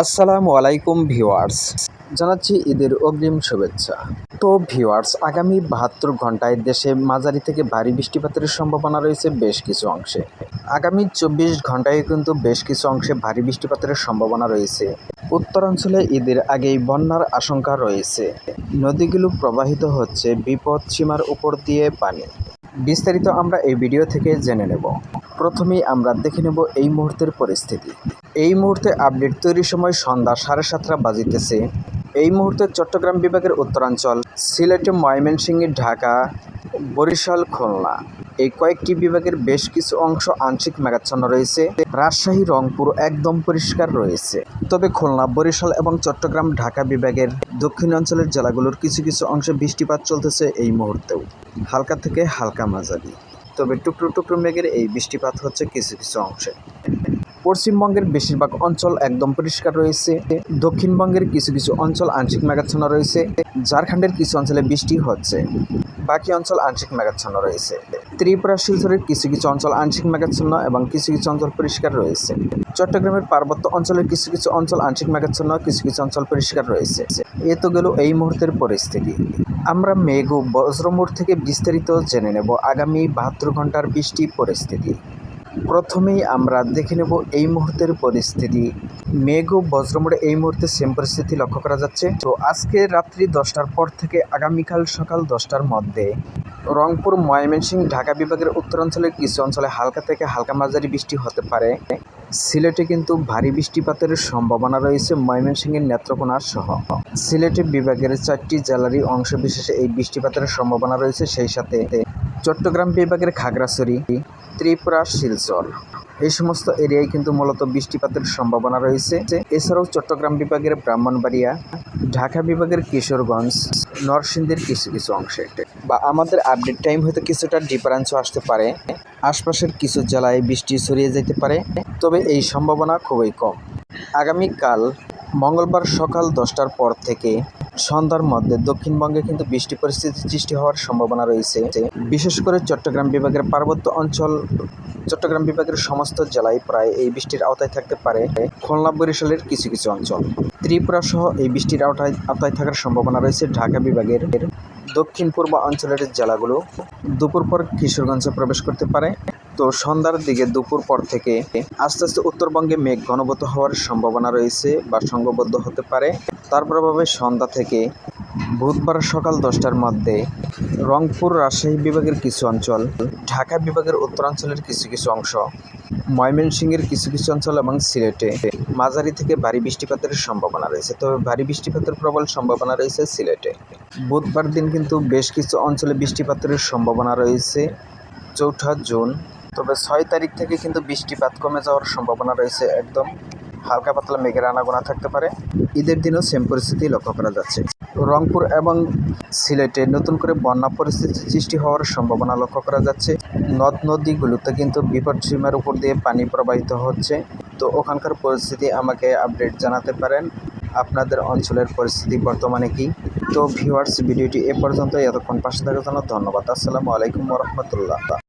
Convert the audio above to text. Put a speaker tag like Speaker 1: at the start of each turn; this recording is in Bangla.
Speaker 1: আসসালামু আলাইকুম ভিওয়ার্স জানাচ্ছি ঈদের অগ্রিম শুভেচ্ছা। তো ভিওয়ার্স আগামী বাহাত্তর ঘন্টায় দেশে মাঝারি থেকে ভারী বৃষ্টিপাতের সম্ভাবনা রয়েছে বেশ কিছু অংশে। আগামী চব্বিশ ঘন্টায় কিন্তু বেশ কিছু অংশে ভারী বৃষ্টিপাতের সম্ভাবনা রয়েছে। উত্তরাঞ্চলে ঈদের আগেই বন্যার আশঙ্কা রয়েছে। নদীগুলো প্রবাহিত হচ্ছে বিপদ সীমার উপর দিয়ে পানি। বিস্তারিত আমরা এই ভিডিও থেকে জেনে নেব। প্রথমেই আমরা দেখে নেব এই মুহূর্তের পরিস্থিতি। এই মুহূর্তে আপডেট তৈরির সময় সন্ধ্যা সাড়ে সাতটা বাজিতেছে। এই মুহূর্তে চট্টগ্রাম বিভাগের উত্তরাঞ্চল, সিলেটে ময়মনসিংহে ঢাকা, বরিশাল, খুলনা। এই কয়েকটি বিভাগের বেশ কিছু অংশ আংশিক মেঘাচ্ছন্ন রয়েছে। রাজশাহী, রংপুর একদম পরিষ্কার রয়েছে। তবে খুলনা, বরিশাল এবং চট্টগ্রাম ঢাকা বিভাগের দক্ষিণ অঞ্চলের জেলাগুলোর কিছু কিছু অংশে বৃষ্টিপাত চলতেছে এই মুহূর্তেও। হালকা থেকে হালকা মাঝারি। তবে টুকরো টুকরো মেঘের এই বৃষ্টিপাত হচ্ছে কিছু কিছু অংশে। পশ্চিমবঙ্গের বেশিরভাগ অঞ্চল একদম পরিষ্কার রয়েছে। দক্ষিণবঙ্গের কিছু কিছু অঞ্চল আংশিক মেঘাচ্ছন্ন রয়েছে। ঝাড়খণ্ডের কিছু অঞ্চলে বৃষ্টি হচ্ছে। বাকি অঞ্চল আংশিক মেঘাচ্ছন্ন রয়েছে। ত্রিপুরা, শিলচরের কিছু কিছু অঞ্চল আংশিক মেঘাচ্ছন্ন এবং কিছু কিছু অঞ্চল পরিষ্কার রয়েছে। চট্টগ্রামের পার্বত্য অঞ্চলের কিছু কিছু অঞ্চল আংশিক মেঘাচ্ছন্ন, কিছু কিছু অঞ্চল পরিষ্কার রয়েছে। এ তো গেল এই মুহূর্তের পরিস্থিতি। আমরা মেঘ ও বজ্রমোড় থেকে বিস্তারিত জেনে নেব আগামী বাহাত্তর ঘণ্টার বৃষ্টি পরিস্থিতি। প্রথমেই আমরা দেখে নেব এই মুহূর্তের পরিস্থিতি। মেঘ ও বজ্রমোড়ে এই মুহূর্তে সেম পরিস্থিতি লক্ষ্য করা যাচ্ছে। তো আজকে রাত্রি দশটার পর থেকে আগামীকাল সকাল দশটার মধ্যে রংপুর, ময়মনসিংহ, ঢাকা বিভাগের উত্তরাঞ্চলের কিছু অঞ্চলে হালকা থেকে হালকা মাঝারি বৃষ্টি হতে পারে। সিলেটে কিন্তু ভারী বৃষ্টিপাতের সম্ভাবনা রয়েছে ময়মনসিংহের নেত্রকোনা সহ। সিলেটে বিভাগের চারটি জেলারই অংশ বিশেষে এই বৃষ্টিপাতের সম্ভাবনা রয়েছে সেই সাথে। চট্টগ্রাম বিভাগের খাগড়াছড়ি ত্রিপুরা, শিলচর। এই সমস্ত এরিয়ায় কিন্তু মূলত বৃষ্টিপাতের সম্ভাবনা রয়েছে। এছাড়াও চট্টগ্রাম বিভাগের ব্রাহ্মণবাড়িয়া, ঢাকা বিভাগের কিশোরগঞ্জ, নরসিংদীর কিছু কিছু অংশে। বা আমাদের আপডেট টাইম হয়তো কিছুটা ডিফারেন্সও আসতে পারে। আশপাশের কিছু জেলায় বৃষ্টি ছড়িয়ে যেতে পারে। তবে এই সম্ভাবনা খুবই কম। আগামীকাল মঙ্গলবার সকাল দশটার পর থেকে সন্ধ্যার মধ্যে দক্ষিণবঙ্গে কিন্তু বৃষ্টি পরিস্থিতি সৃষ্টি হওয়ার সম্ভাবনা রয়েছে। বিশেষ করে চট্টগ্রাম বিভাগের পার্বত্য অঞ্চল, চট্টগ্রাম বিভাগের সমস্ত জেলায় প্রায় এই বৃষ্টির আওতায় থাকতে পারে খুলনা, বরিশালের কিছু কিছু অঞ্চল। ত্রিপুরা সহ এই বৃষ্টির আওতায় আওতায় থাকার সম্ভাবনা রয়েছে ঢাকা বিভাগের দক্ষিণ পূর্ব অঞ্চলের জেলাগুলো। দুপুর পর কিশোরগঞ্জে প্রবেশ করতে পারে। তো সন্ধ্যার দিকে দুপুর পর থেকে আস্তে আস্তে উত্তরবঙ্গে মেঘ ঘনবত হওয়ার সম্ভাবনা রয়েছে বা সংঘবদ্ধ হতে পারে। তার প্রভাবে সন্ধ্যা থেকে বুধবার সকাল দশটার মধ্যে রংপুর রাজশাহী বিভাগের কিছু অঞ্চল, ঢাকা বিভাগের উত্তরাঞ্চলের কিছু কিছু অংশ, ময়মনসিংহের কিছু কিছু অঞ্চল এবং সিলেটে মাঝারি থেকে ভারী বৃষ্টিপাতের সম্ভাবনা রয়েছে। তবে ভারী বৃষ্টিপাতের প্রবল সম্ভাবনা রয়েছে সিলেটে। বুধবার দিন কিন্তু বেশ কিছু অঞ্চলে বৃষ্টিপাতের সম্ভাবনা রয়েছে। চৌঠা জুন তবে ছয় তারিখ থেকে কিন্তু বৃষ্টিপাত কমে যাওয়ার সম্ভাবনা রয়েছে একদম। হালকা পাতলা মেঘের আনাগোনা থাকতে পারে। ঈদের দিনও সেম পরিস্থিতি লক্ষ্য করা যাচ্ছে। রংপুর এবং সিলেটে নতুন করে বন্যা পরিস্থিতি সৃষ্টি হওয়ার সম্ভাবনা লক্ষ্য করা যাচ্ছে। নদ নদীগুলোতে কিন্তু বিপদ সীমার উপর দিয়ে পানি প্রবাহিত হচ্ছে। তো ওখানকার পরিস্থিতি আমাকে আপডেট জানাতে পারেন। আপনাদের অঞ্চলের পরিস্থিতি বর্তমানে কি? তো ভিউয়ার্স, ভিডিওটি এ পর্যন্ত এতক্ষণ পাশে থাকার জন্য ধন্যবাদ। আসসালামু আলাইকুম রহমতুল্লাহ।